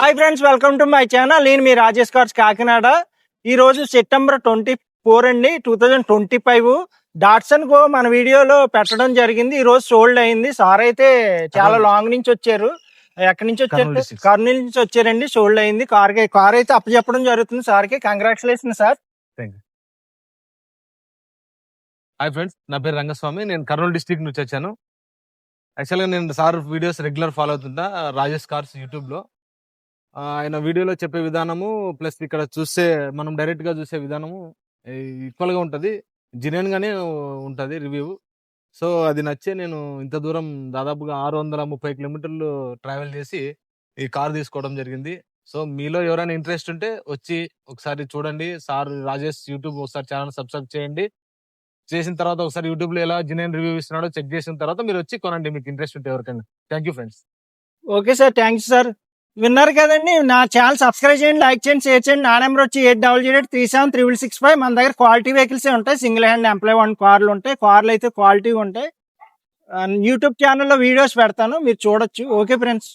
Hi friends welcome to my channel నేను మీ Rajesh cars Kakinada. ఈ రోజు సెప్టెంబర్ ట్వంటీ ఫోర్ అండి two thousand twenty five Datsun Go మన వీడియోలో పెట్టడం జరిగింది. ఈ రోజు సోల్డ్ అయింది. సార్ అయితే చాలా. లాంగ్ నుంచి వచ్చారు. ఎక్కడి నుంచి వచ్చారు. కర్నూలు నుంచి వచ్చారండి. సోల్డ్ అయింది. కార్ కార్ అయితే అప్పచెప్పడం జరుగుతుంది సార్కి కంగ్రాచులేషన్ సార్ హాయ్ ఫ్రెండ్స్ నా పేరు రంగస్వామి. నేను కర్నూలు డిస్ట్రిక్ట్ నుంచి వచ్చాను. యాక్చువల్గా నేను సార్ వీడియోస్ రెగ్యులర్ ఫాలో అవుతుంటా. రాజేష్ కార్స్ యూట్యూబ్లో ఆయన వీడియోలో చెప్పే విధానము ప్లస్ ఇక్కడ చూసే మనం డైరెక్ట్గా చూసే విధానము ఈక్వల్గా ఉంటుంది. గానే ఉంటుంది రివ్యూ. సో అది నచ్చే నేను ఇంత దూరం దాదాపుగా ఆరు వందల ముప్పై కిలోమీటర్లు ట్రావెల్ చేసి ఈ కార్ తీసుకోవడం జరిగింది. సో మీలో ఎవరైనా ఇంట్రెస్ట్ ఉంటే వచ్చి ఒకసారి చూడండి. సార్ రాజేష్ యూట్యూబ్ ఒకసారి ఛానల్ సబ్స్క్రైబ్ చేయండి. చేసిన తర్వాత ఒకసారి యూట్యూబ్లో ఎలా జినేన్ రివ్యూ ఇస్తున్నాడో చెక్ చేసిన తర్వాత మీరు వచ్చి కొనండి. మీకు ఇంట్రెస్ట్ ఉంటే ఎవరికైనా. Thank you friends. Okay sir. Thank you sir. విన్నారు కదండి. నా ఛానల్ సబ్స్క్రైబ్ చేయండి లైక్ చేయండి షేర్ చేయండి. నా నెంబర్ వచ్చి eight double zero three seven triple six five. మన దగ్గర క్వాలిటీ వెహికల్సే ఉంటాయి. సింగిల్ హ్యాండ్ ఎంప్లాయ్ వన్ కార్లు ఉంటాయి. కార్లు అయితే క్వాలిటీ ఉంటాయి. యూట్యూబ్ ఛానల్లో వీడియోస్ పెడతాను. మీరు చూడొచ్చు. Okay friends.